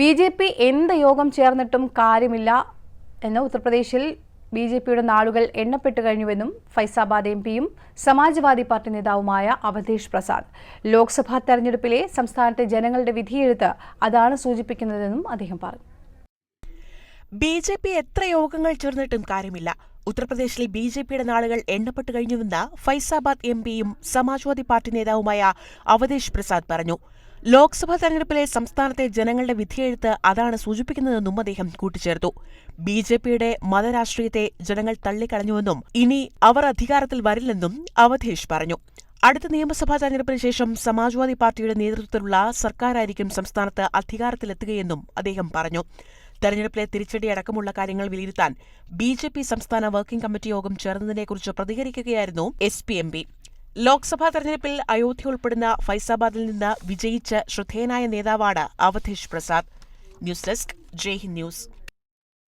B J P എന്ത് യോഗം ചേർന്നിട്ടും കാര്യമില്ല എന്ന് ഉത്തർപ്രദേശിൽ ബി ജെ പിയുടെ നാളുകൾ എണ്ണപ്പെട്ട് കഴിഞ്ഞുവെന്നും ഫൈസാബാദ് എം പിയും സമാജ്വാദി പാർട്ടി നേതാവുമായ അവധേഷ് പ്രസാദ്. ലോക്സഭാ തെരഞ്ഞെടുപ്പിലെ സംസ്ഥാനത്തെ ജനങ്ങളുടെ വിധിയെഴുത്ത് അതാണ് സൂചിപ്പിക്കുന്നതെന്നും അദ്ദേഹം പറഞ്ഞു. ബി ജെ പി എത്ര യോഗങ്ങൾ ചേർന്നിട്ടും കാര്യമില്ല. ഉത്തർപ്രദേശിൽ ബി ജെ പിയുടെ നാളുകൾ എണ്ണപ്പെട്ട് കഴിഞ്ഞുവെന്ന് ഫൈസാബാദ് എം പിയും സമാജ്വാദി പാർട്ടി നേതാവുമായ അവധേഷ് പ്രസാദ് പറഞ്ഞു. ലോക്സഭാ തെരഞ്ഞെടുപ്പിലെ സംസ്ഥാനത്തെ ജനങ്ങളുടെ വിധിയെഴുത്ത് അതാണ് സൂചിപ്പിക്കുന്നതെന്നും അദ്ദേഹം കൂട്ടിച്ചേർത്തു. ബി ജെ പിയുടെ മതരാഷ്ട്രീയത്തെ ജനങ്ങൾ തള്ളിക്കളഞ്ഞുവെന്നും ഇനി അവർ അധികാരത്തിൽ വരില്ലെന്നും അവധേഷ് പറഞ്ഞു. അടുത്ത നിയമസഭാ തെരഞ്ഞെടുപ്പിന് ശേഷം സമാജ്വാദി പാർട്ടിയുടെ നേതൃത്വത്തിലുള്ള സർക്കാരായിരിക്കും സംസ്ഥാനത്ത് അധികാരത്തിലെത്തുകയെന്നും അദ്ദേഹം പറഞ്ഞു. തെരഞ്ഞെടുപ്പിലെ തിരിച്ചടി അടക്കമുള്ള കാര്യങ്ങൾ വിലയിരുത്താൻ ബി ജെ പി സംസ്ഥാന വർക്കിംഗ് കമ്മിറ്റി യോഗം ചേർന്നതിനെക്കുറിച്ച് പ്രതികരിക്കുകയായിരുന്നു S P M P. Lok Sabha തെരഞ്ഞെടുപ്പിൽ അയോധ്യ ഉൾപ്പെടുന്ന ഫൈസാബാദിൽ നിന്ന് വിജയിച്ച ശ്രദ്ധേയനായ നേതാവാണ് Awadhesh Prasad. News desk Jai Hind news.